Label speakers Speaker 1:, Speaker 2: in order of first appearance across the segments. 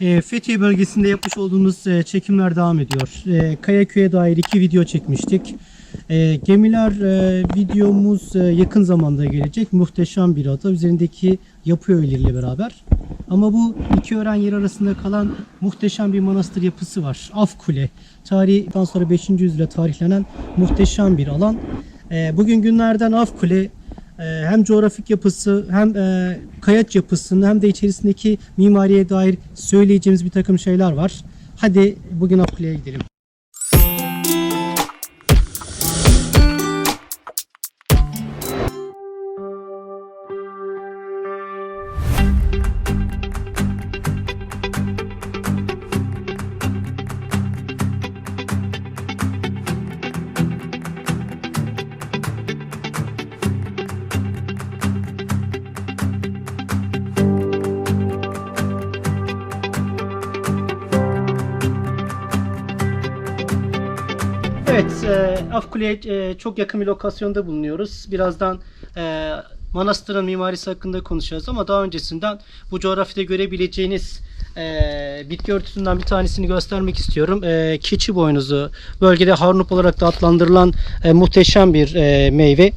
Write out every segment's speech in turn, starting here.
Speaker 1: E, Fethiye bölgesinde yapmış olduğumuz e, çekimler devam ediyor. E, Kayaköy'e dair iki video çekmiştik. Gemiler videomuz yakın zamanda gelecek. Muhteşem bir ada. Üzerindeki yapı öğeleriyle beraber. Ama bu iki öğren yer arasında kalan muhteşem bir manastır yapısı var. Af Kule. Tarihten sonra 5. yüzyılda tarihlenen muhteşem bir alan. Bugün günlerden Af Kule e, hem coğrafik yapısı hem e, kayaç yapısını hem de içerisindeki mimariye dair söyleyeceğimiz bir takım şeyler var. Hadi bugün Kule'ye gidelim. Evet, e, Afkule'ye e, çok yakın bir lokasyonda bulunuyoruz. Birazdan e, manastırın mimarisi hakkında konuşacağız ama daha öncesinden bu coğrafyada görebileceğiniz e, bitki örtüsünden bir tanesini göstermek istiyorum. E, keçi boynuzu, bölgede harnup olarak da adlandırılan e, muhteşem bir e, meyve.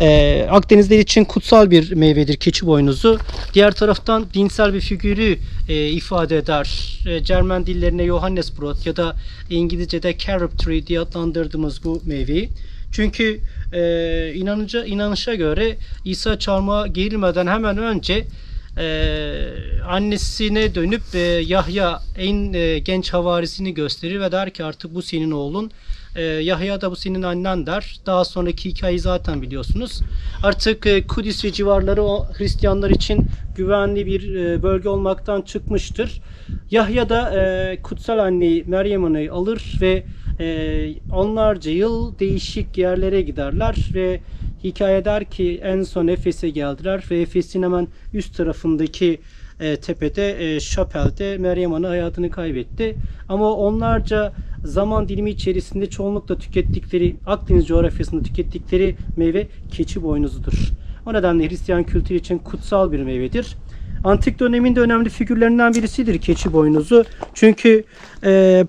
Speaker 1: Ee, Akdenizler için kutsal bir meyvedir keçi boynuzu. Diğer taraftan dinsel bir figürü e, ifade eder. E, Cermen dillerine Johannesbrot ya da İngilizce'de carob tree diye adlandırdığımız bu meyveyi. Çünkü e, inanınca, inanışa göre İsa çarmıha gerilmeden hemen önce e, annesine dönüp e, Yahya en e, genç havarisini gösterir ve der ki artık bu senin oğlun. E, Yahya da bu senin annen der. Daha sonraki hikayeyi zaten biliyorsunuz. Artık e, Kudüs ve civarları o Hristiyanlar için güvenli bir e, bölge olmaktan çıkmıştır. Yahya da e, kutsal anneyi Meryem Ana'yı alır ve onlarca yıl değişik yerlere giderler ve hikaye der ki en son Efes'e geldiler ve Efes'in hemen üst tarafındaki e, tepede e, Şapel'de Meryem Ana hayatını kaybetti. Ama onlarca zaman dilimi içerisinde çoğunlukla tükettikleri Akdeniz coğrafyasında tükettikleri meyve keçi boynuzudur. O nedenle Hristiyan kültürü için kutsal bir meyvedir. Antik dönemin de önemli figürlerinden birisidir keçi boynuzu. Çünkü e,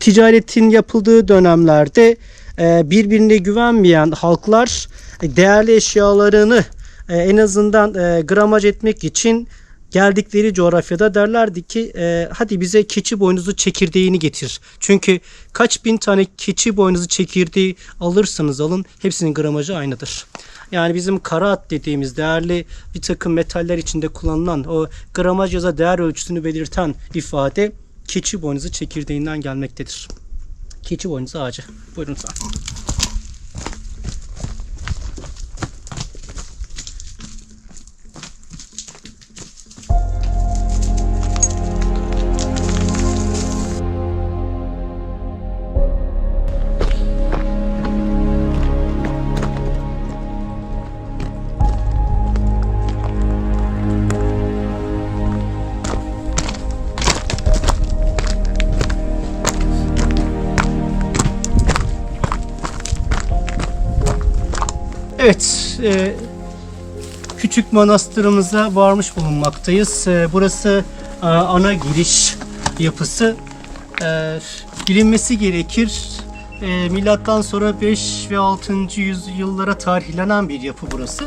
Speaker 1: ticaretin yapıldığı dönemlerde e, birbirine güvenmeyen halklar e, değerli eşyalarını e, en azından e, gramaj etmek için geldikleri coğrafyada derlerdi ki e, hadi bize keçi boynuzu çekirdeğini getir. Çünkü kaç bin tane keçi boynuzu çekirdeği alırsanız alın hepsinin gramajı aynıdır. Yani bizim karaat dediğimiz değerli bir takım metaller içinde kullanılan o gramaj ya da değer ölçüsünü belirten ifade keçi boynuzu çekirdeğinden gelmektedir. Keçi boynuzu ağacı. Buyurun sağ. Evet, e, küçük manastırımıza varmış bulunmaktayız. E, burası e, ana giriş yapısı. E, bilinmesi gerekir. E, milattan sonra 5 ve 6. yüzyıllara tarihlenen bir yapı burası.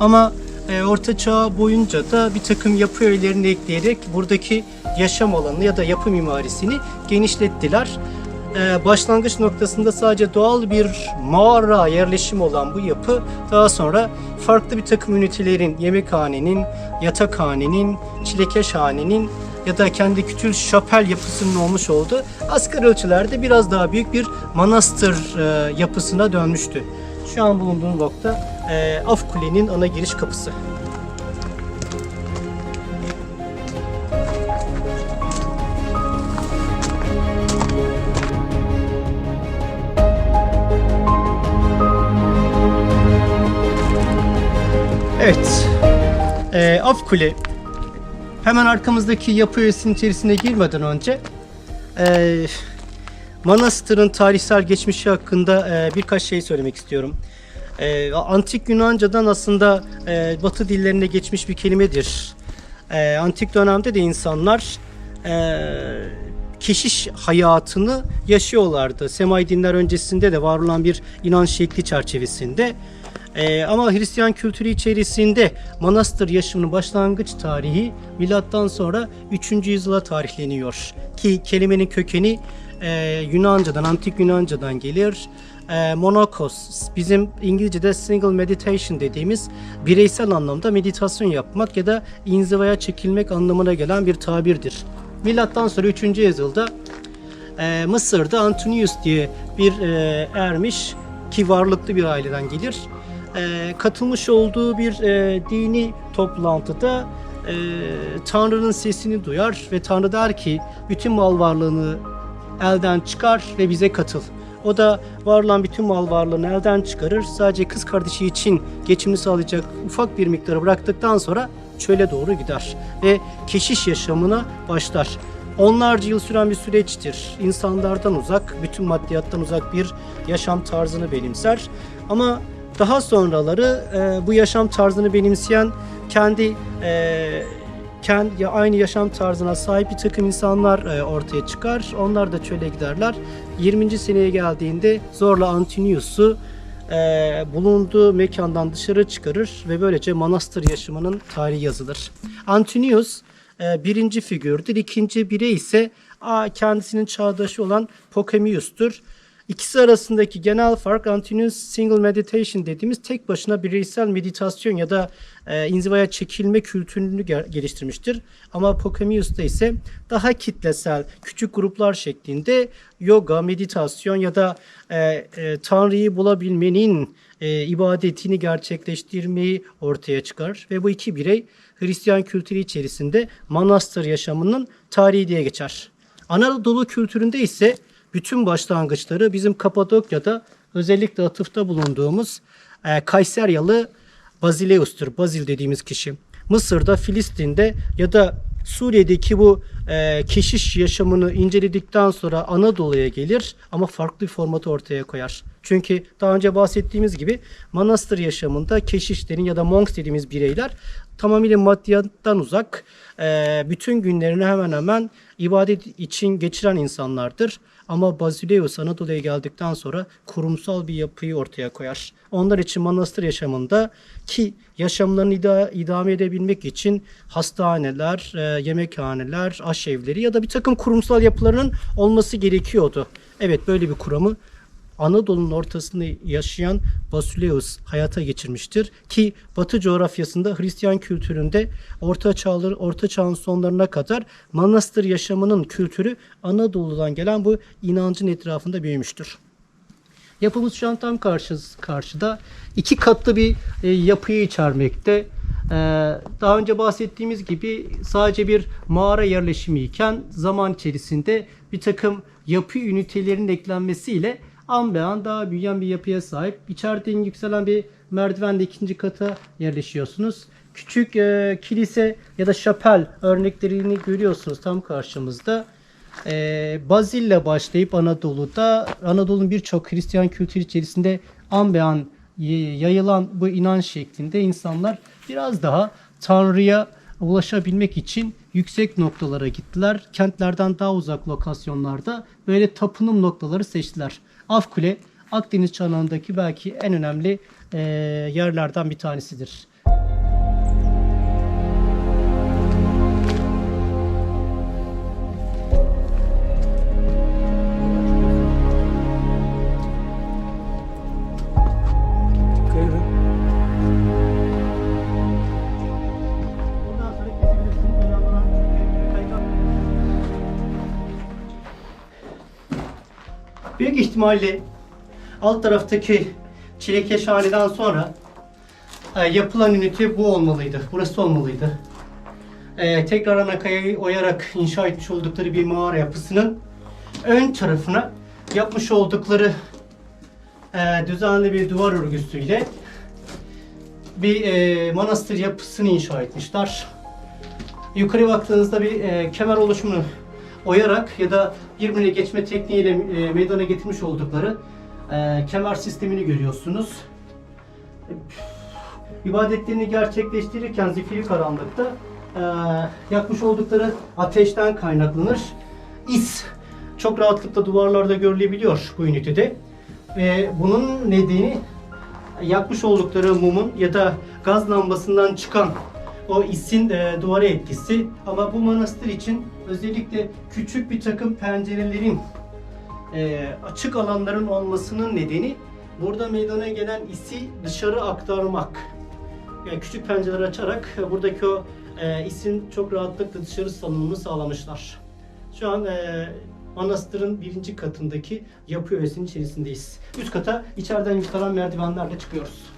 Speaker 1: Ama e, Orta Çağ boyunca da bir takım yapı öğelerini ekleyerek buradaki yaşam alanını ya da yapı mimarisini genişlettiler. Ee, başlangıç noktasında sadece doğal bir mağara yerleşimi olan bu yapı daha sonra farklı bir takım ünitelerin yemekhanenin, yatakhanenin, çilekeşhanenin ya da kendi küçük şapel yapısının olmuş olduğu asgari ölçülerde biraz daha büyük bir manastır e, yapısına dönmüştü. Şu an bulunduğum nokta e, Af Kule'nin ana giriş kapısı. Evet. Ee, Af Kule. Hemen arkamızdaki yapı öğesinin içerisine girmeden önce e, Manastır'ın tarihsel geçmişi hakkında e, birkaç şey söylemek istiyorum. E, Antik Yunanca'dan aslında e, Batı dillerine geçmiş bir kelimedir. E, antik dönemde de insanlar e, keşiş hayatını yaşıyorlardı. Semai dinler öncesinde de var olan bir inanç şekli çerçevesinde. Ee, ama Hristiyan kültürü içerisinde manastır yaşamının başlangıç tarihi milattan sonra 3. yüzyıla tarihleniyor. Ki kelimenin kökeni e, Yunanca'dan, antik Yunanca'dan gelir. E, monokos, bizim İngilizce'de single meditation dediğimiz bireysel anlamda meditasyon yapmak ya da inzivaya çekilmek anlamına gelen bir tabirdir. Milattan sonra 3. yüzyılda e, Mısır'da Antonius diye bir e, ermiş ki varlıklı bir aileden gelir. E, katılmış olduğu bir e, dini toplantıda e, Tanrı'nın sesini duyar ve Tanrı der ki bütün mal varlığını elden çıkar ve bize katıl. O da var olan bütün mal varlığını elden çıkarır. Sadece kız kardeşi için geçimini sağlayacak ufak bir miktarı bıraktıktan sonra çöle doğru gider ve keşiş yaşamına başlar. Onlarca yıl süren bir süreçtir. İnsanlardan uzak, bütün maddiyattan uzak bir yaşam tarzını benimser. Ama daha sonraları e, bu yaşam tarzını benimseyen kendi e, kendi aynı yaşam tarzına sahip bir takım insanlar e, ortaya çıkar. Onlar da çöle giderler. 20. seneye geldiğinde zorla Antonius'u e, bulunduğu mekandan dışarı çıkarır ve böylece manastır yaşamının tarihi yazılır. Antonius e, birinci figürdür. İkinci birey ise a, kendisinin çağdaşı olan Pokemius'tur. İkisi arasındaki genel fark Antonius single meditation dediğimiz tek başına bireysel meditasyon ya da e, inzivaya çekilme kültürünü geliştirmiştir. Ama Pokemius'ta ise daha kitlesel, küçük gruplar şeklinde yoga, meditasyon ya da e, e, Tanrı'yı bulabilmenin e, ibadetini gerçekleştirmeyi ortaya çıkar. Ve bu iki birey Hristiyan kültürü içerisinde manastır yaşamının tarihi diye geçer. Anadolu kültüründe ise bütün başlangıçları bizim Kapadokya'da özellikle atıfta bulunduğumuz e, Kayseryalı Bazileus'tur. Bazil dediğimiz kişi. Mısır'da, Filistin'de ya da Suriye'deki bu e, keşiş yaşamını inceledikten sonra Anadolu'ya gelir ama farklı bir formatı ortaya koyar. Çünkü daha önce bahsettiğimiz gibi manastır yaşamında keşişlerin ya da monks dediğimiz bireyler tamamıyla maddiyattan uzak, e, bütün günlerini hemen hemen ibadet için geçiren insanlardır. Ama Basileus Anadolu'ya geldikten sonra kurumsal bir yapıyı ortaya koyar. Onlar için manastır yaşamında ki yaşamlarını ida- idame edebilmek için hastaneler, e, yemekhaneler, aşevleri ya da bir takım kurumsal yapılarının olması gerekiyordu. Evet böyle bir kuramı Anadolu'nun ortasında yaşayan Basileus hayata geçirmiştir ki Batı coğrafyasında Hristiyan kültüründe Orta Çağlar Orta Çağ'ın sonlarına kadar manastır yaşamının kültürü Anadolu'dan gelen bu inancın etrafında büyümüştür. Yapımız şu an tam karşı, karşıda. iki katlı bir e, yapıyı içermekte. E, daha önce bahsettiğimiz gibi sadece bir mağara yerleşimi iken zaman içerisinde bir takım yapı ünitelerinin eklenmesiyle an be an daha büyüyen bir yapıya sahip. İçeriden yükselen bir merdivenle ikinci kata yerleşiyorsunuz. Küçük e, kilise ya da şapel örneklerini görüyorsunuz tam karşımızda. Ee, Bazil'le başlayıp Anadolu'da Anadolu'nun birçok Hristiyan kültürü içerisinde an be an yayılan bu inanç şeklinde insanlar biraz daha Tanrı'ya ulaşabilmek için yüksek noktalara gittiler. Kentlerden daha uzak lokasyonlarda böyle tapınım noktaları seçtiler. Afkule Akdeniz çanağındaki belki en önemli e, yerlerden bir tanesidir. İhtimalle alt taraftaki çilekeşhaneden sonra e, yapılan ünite bu olmalıydı. Burası olmalıydı. E, tekrar ana kayayı oyarak inşa etmiş oldukları bir mağara yapısının ön tarafına yapmış oldukları e, düzenli bir duvar örgüsüyle bir e, manastır yapısını inşa etmişler. Yukarı baktığınızda bir e, kemer oluşumunu oyarak ya da birbirine geçme tekniğiyle e, meydana getirmiş oldukları e, kemer sistemini görüyorsunuz. İbadetlerini gerçekleştirirken zifiri karanlıkta e, yakmış oldukları ateşten kaynaklanır. İs çok rahatlıkla duvarlarda görülebiliyor bu ünitede. Ve bunun nedeni yakmış oldukları mumun ya da gaz lambasından çıkan o isin e, duvara etkisi. Ama bu manastır için özellikle küçük bir takım pencerelerin e, açık alanların olmasının nedeni burada meydana gelen isi dışarı aktarmak. Yani küçük pencereler açarak e, buradaki o e, isin çok rahatlıkla dışarı salınımını sağlamışlar. Şu an e, manastırın birinci katındaki yapı öğesinin içerisindeyiz. Üst kata içeriden yükselen merdivenlerle çıkıyoruz.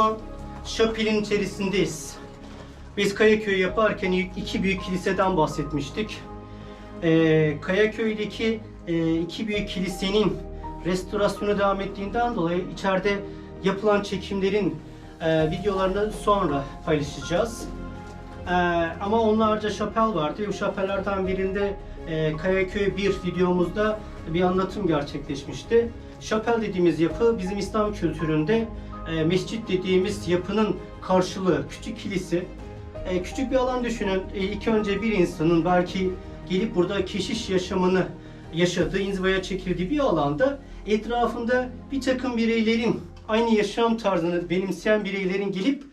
Speaker 1: Bulunan şapelin içerisindeyiz. Biz Kayaköy'ü yaparken iki büyük kiliseden bahsetmiştik. Ee, Kayaköy'deki e, iki büyük kilisenin restorasyonu devam ettiğinden dolayı içeride yapılan çekimlerin e, videolarını sonra paylaşacağız. Ee, ama onlarca şapel vardı bu şapellerden birinde e, Kayaköy 1 videomuzda bir anlatım gerçekleşmişti. Şapel dediğimiz yapı bizim İslam kültüründe e, mescit dediğimiz yapının karşılığı, küçük kilise. E, küçük bir alan düşünün. E, ilk önce bir insanın belki gelip burada keşiş yaşamını yaşadığı, inzivaya çekildiği bir alanda etrafında bir takım bireylerin aynı yaşam tarzını benimseyen bireylerin gelip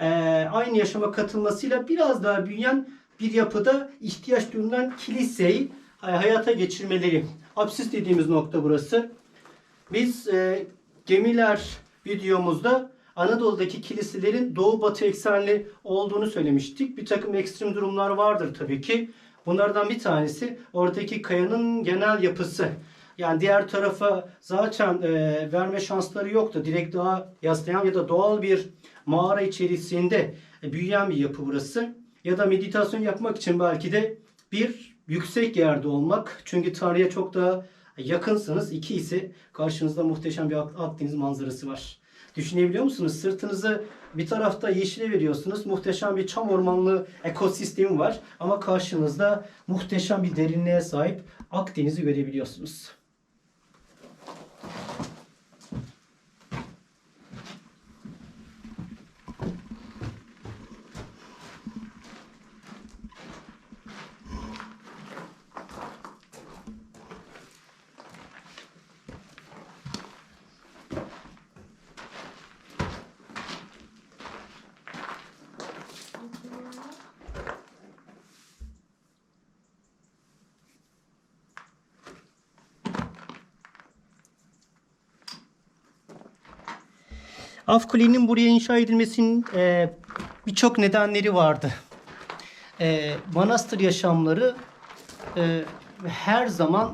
Speaker 1: e, aynı yaşama katılmasıyla biraz daha büyüyen bir yapıda ihtiyaç duyulan kiliseyi e, hayata geçirmeleri. Apsis dediğimiz nokta burası. Biz e, gemiler videomuzda Anadolu'daki kiliselerin doğu batı eksenli olduğunu söylemiştik. Bir takım ekstrem durumlar vardır tabii ki. Bunlardan bir tanesi oradaki kayanın genel yapısı. Yani diğer tarafa zaten e, verme şansları yoktu. Direkt dağa yaslayan ya da doğal bir mağara içerisinde e, büyüyen bir yapı burası. Ya da meditasyon yapmak için belki de bir yüksek yerde olmak. Çünkü Tanrı'ya çok daha yakınsınız. İki ise karşınızda muhteşem bir Ak- Akdeniz manzarası var. Düşünebiliyor musunuz? Sırtınızı bir tarafta yeşile veriyorsunuz. Muhteşem bir çam ormanlı ekosistemi var. Ama karşınızda muhteşem bir derinliğe sahip Akdeniz'i görebiliyorsunuz. Af Kule'nin buraya inşa edilmesinin e, birçok nedenleri vardı. E, manastır yaşamları e, her zaman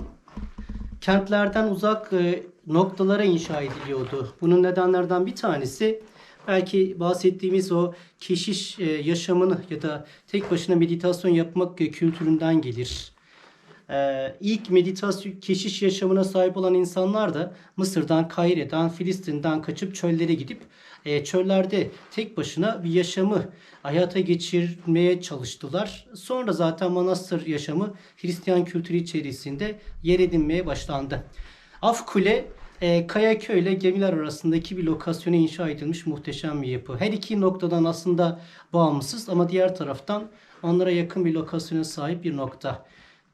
Speaker 1: kentlerden uzak e, noktalara inşa ediliyordu. Bunun nedenlerden bir tanesi belki bahsettiğimiz o keşiş e, yaşamını ya da tek başına meditasyon yapmak e, kültüründen gelir. Ee, ilk meditasyon keşiş yaşamına sahip olan insanlar da Mısır'dan, Kahire'den, Filistin'den kaçıp çöllere gidip e, çöllerde tek başına bir yaşamı hayata geçirmeye çalıştılar. Sonra zaten manastır yaşamı Hristiyan kültürü içerisinde yer edinmeye başlandı. Afkule e, Kayaköy ile gemiler arasındaki bir lokasyona inşa edilmiş muhteşem bir yapı. Her iki noktadan aslında bağımsız ama diğer taraftan onlara yakın bir lokasyona sahip bir nokta.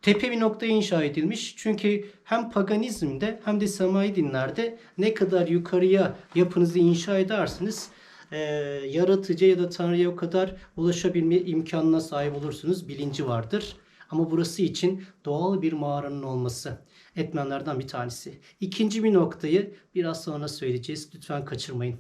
Speaker 1: Tepe bir noktaya inşa edilmiş. Çünkü hem paganizmde hem de semai dinlerde ne kadar yukarıya yapınızı inşa edersiniz e, yaratıcı ya da Tanrı'ya o kadar ulaşabilme imkanına sahip olursunuz bilinci vardır. Ama burası için doğal bir mağaranın olması etmenlerden bir tanesi. İkinci bir noktayı biraz sonra söyleyeceğiz. Lütfen kaçırmayın.